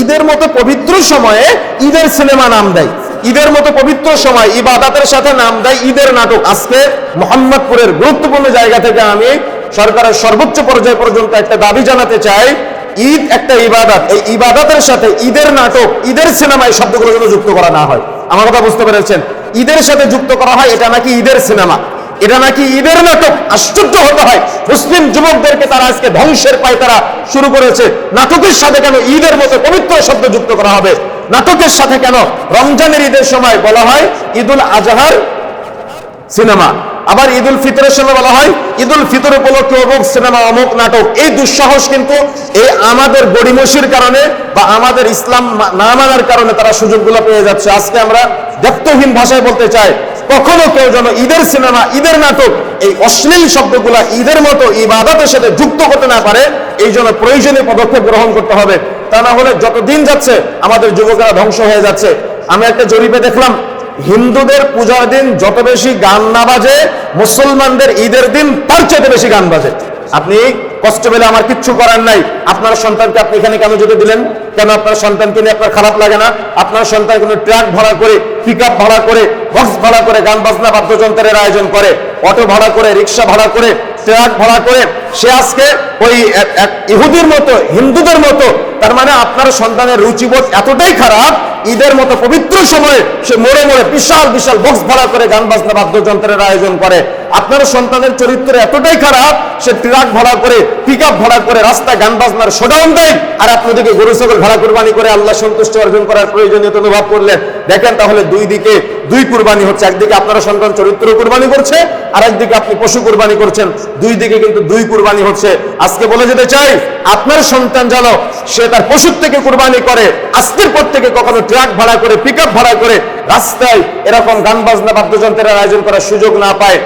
ঈদের মতো পবিত্র সময়ে ঈদের সিনেমা নাম দেয়। ঈদের মতো পবিত্র সময় ইবাদাতের সাথে নাম দেয় ঈদের নাটক। আজকে মোহাম্মদপুরের গুরুত্বপূর্ণ জায়গা থেকে আমি সরকারের সর্বোচ্চ পর্যায় পর্যন্ত একটা দাবি জানাতে চাই, ঈদ একটা ইবাদত। এই ইবাদতের সাথে ঈদের নাটক, ঈদের সিনেমা এই শব্দগুলো যুক্ত করা না হয়। আমার কথা বুঝতে পেরেছেন? ঈদের সাথে যুক্ত করা হয়, এটা নাকি ঈদের সিনেমা? এটা নাকি ঈদের নাটক আশ্চর্য হতে হয়। মুসলিম যুবকদেরকে তারা আজকে ধ্বংসের পায় তারা শুরু করেছে। নাটকের সাথে কেন ঈদের মতো পবিত্র শব্দ যুক্ত করা হবে? নাটকের সাথে কেন রমজানের ঈদের সময় বলা হয় ঈদুল আজহার সিনেমা? আবার ঈদুল ফিতরের সময় বলা হয় ঈদুল ফিতর উপলক্ষে অমুক সিনেমা, অমুক নাটক। এই দুঃসাহস কিন্তু এই আমাদের গড়িমসির কারণে বা আমাদের ইসলাম না মানার কারণে তারা সুযোগগুলো পেয়ে যাচ্ছে। আজকে আমরা দ্ব্যর্থহীন ভাষায় বলতে চাই কখনো কেউ যেন ঈদের সিনেমা, ঈদের নাটক, এই অশ্লীল শব্দগুলা ঈদের মতো ইবাদতের সাথে যুক্ত করতে না পারে, এই জন্য প্রয়োজনীয় পদক্ষেপ গ্রহণ করতে হবে। তা না হলে যত দিন যাচ্ছে আমাদের যুবকেরা ধ্বংস হয়ে যাচ্ছে। আমি একটা জরিপে দেখলাম, হিন্দুদের পূজার দিন যত বেশি গান না বাজে, মুসলমানদের ঈদের দিন তার চাইতে বেশি গান বাজে। আপনি কষ্ট পেলে আমার কিচ্ছু করার নাই। আপনার সন্তানকে আপনি এখানে কেন যেতে দিলেন? কেন আপনার সন্তানকে নিয়ে আপনার খারাপ লাগে না? আপনার সন্তান কোনো ট্রাক ভাড়া করে পিক ভাড়া করে বক্স ভাড়া করে, গান বাজনা, বাদ্যযন্ত্রের আয়োজন করে অটো ভাড়া করে রিক্সা ভাড়া করে ট্রাক ভাড়া করে, সে আজকে ওই ইহুদির মতো, হিন্দুদের মতো, তার মানে আপনার সন্তানের রুচিবোধ এতটাই খারাপ, ঈদের মতো পবিত্র সময়ে সে মোড়ে মোড়ে বিশাল বিশাল বক্স ভাড়া করে, গান বাজনা, বাদ্যযন্ত্রের আয়োজন করে। আপনার সন্তানের চরিত্র এতটাই খারাপ, সে ট্রাক ভাড়া করে পিক ভাড়া করে, রাস্তায় গান বাজনার শোডাউন দেয়, আর আপনাদেরকে গরু, ছাগল ভাড়া কুরবানি করে আল্লাহ সন্তুষ্ট অর্জন করার প্রয়োজনীয়তা অনুভব করলেন। দেখেন তাহলে দুই দিকে দুই কুরবানি হচ্ছে, একদিকে আপনার সন্তান চরিত্র কুরবানি করছে, আর একদিকে আপনি পশু কুরবানি করছেন। দুই দিকে কিন্তু দুই কুরবানি হচ্ছে। আজকে বলে যেতে চাই, আপনার সন্তান যেন সে তার পশুর থেকে কুরবানি করে, আজকের পর থেকে কখনো ট্রাক ভাড়া করে পিক ভাড়া করে, রাস্তায় এরকম গান বাজনা, বাদ্যযন্ত্রের আয়োজন করার সুযোগ না পায়।